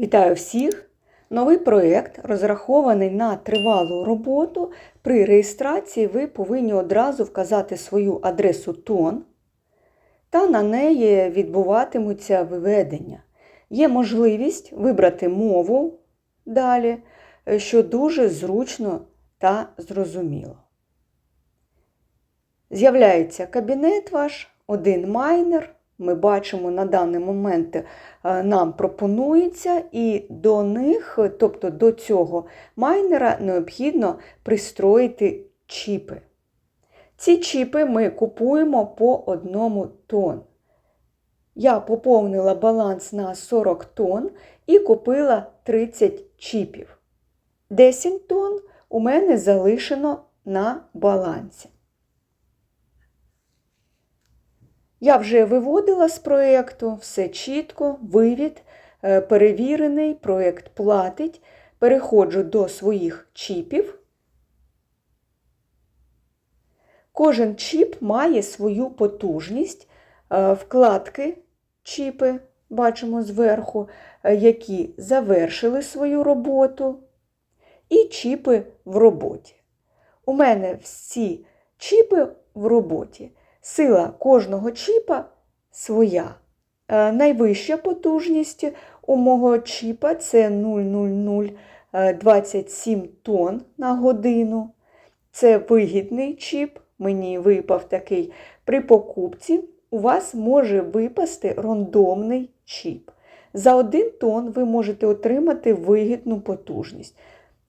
Вітаю всіх! Новий проєкт розрахований на тривалу роботу. При реєстрації ви повинні одразу вказати свою адресу ТОН, та на неї відбуватимуться виведення. Є можливість вибрати мову далі, що дуже зручно та зрозуміло. З'являється кабінет ваш, один майнер. Ми бачимо на даний момент е, нам пропонується, і до них, тобто до цього майнера, необхідно пристроїти чіпи. Ці чіпи ми купуємо по одному тон. Я поповнила баланс на 40 тонн і купила 30 чіпів. 10 тонн у мене залишено на балансі. Я вже виводила з проєкту, все чітко, вивід, е, перевірений, проєкт платить. Переходжу до своїх чіпів. Кожен чіп має свою потужність. Е, Вкладки чіпи, бачимо зверху, е, які завершили свою роботу, і чіпи в роботі. У мене всі чіпи в роботі. Сила кожного чіпа своя. Е, Найвища потужність у мого чіпа це 0,0027 тонн на годину. Це вигідний чіп, мені випав такий. При покупці у вас може випасти рандомний чіп. За 1 тонн ви можете отримати вигідну потужність.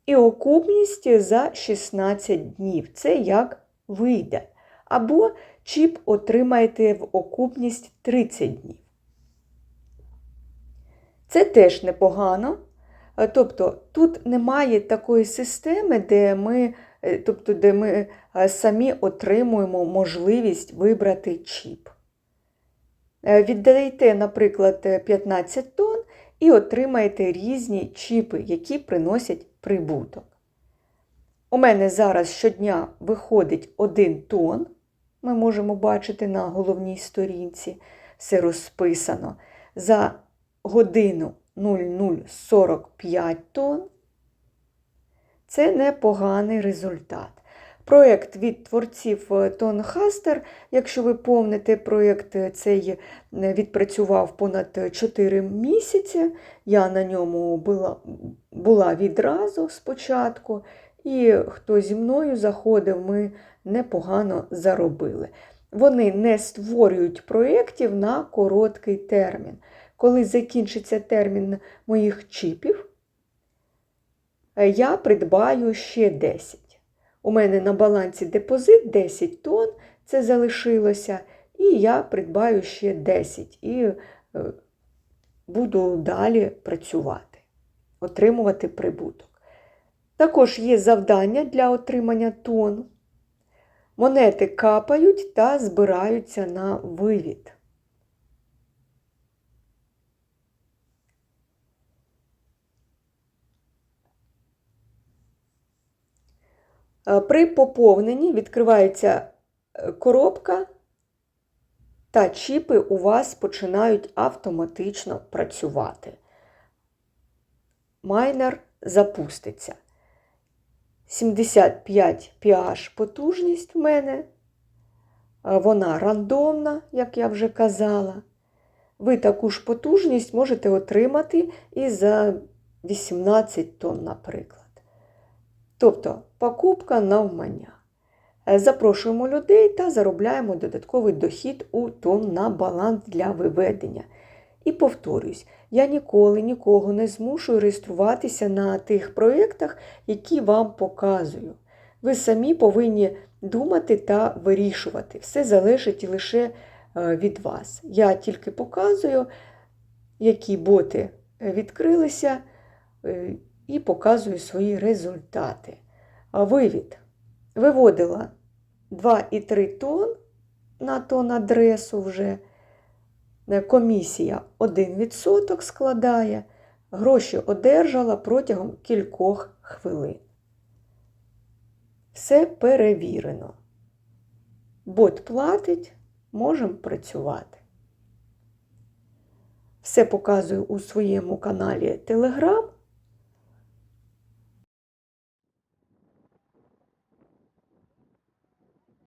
І окупність за 16 днів. Це як вийде. Або чіп отримаєте в окупність 30 днів. Це теж непогано. Тобто тут немає такої системи, де ми, тобто, де ми самі отримуємо можливість вибрати чіп. Віддаєте, наприклад, 15 тонн і отримаєте різні чіпи, які приносять прибуток. У мене зараз щодня виходить 1 тонн. Ми можемо бачити на головній сторінці, все розписано. За годину 0045 тонн. Це непоганий результат. Проєкт від творців Тонхастер, якщо ви помните, проєкт цей відпрацював понад 4 місяці. Я на ньому була, була відразу спочатку, і хто зі мною заходив, ми непогано заробили. Вони не створюють проєктів на короткий термін. Коли закінчиться термін моїх чіпів, я придбаю ще 10. У мене на балансі депозит 10 тонн, це залишилося, і я придбаю ще 10 і е, буду далі працювати, отримувати прибуток. Також є завдання для отримання тонн. Монети капають та збираються на вивід. При поповненні відкривається коробка, та чіпи у вас починають автоматично працювати. Майнер запуститься. 75 pH потужність в мене. Вона рандомна, як я вже казала. Ви таку ж потужність можете отримати і за 18 тонн, наприклад. Тобто покупка навмання. Запрошуємо людей та заробляємо додатковий дохід у тон на баланс для виведення. І повторюсь, я ніколи нікого не змушую реєструватися на тих проєктах, які вам показую. Ви самі повинні думати та вирішувати. Все залежить лише від вас. Я тільки показую, які боти відкрилися, і показую свої результати. Вивід. Виводила 2,3 тонн на тон адресу вже. Комісія 1% складає, гроші одержала протягом кількох хвилин. Все перевірено. Бот платить, можемо працювати. Все показую у своєму каналі Telegram.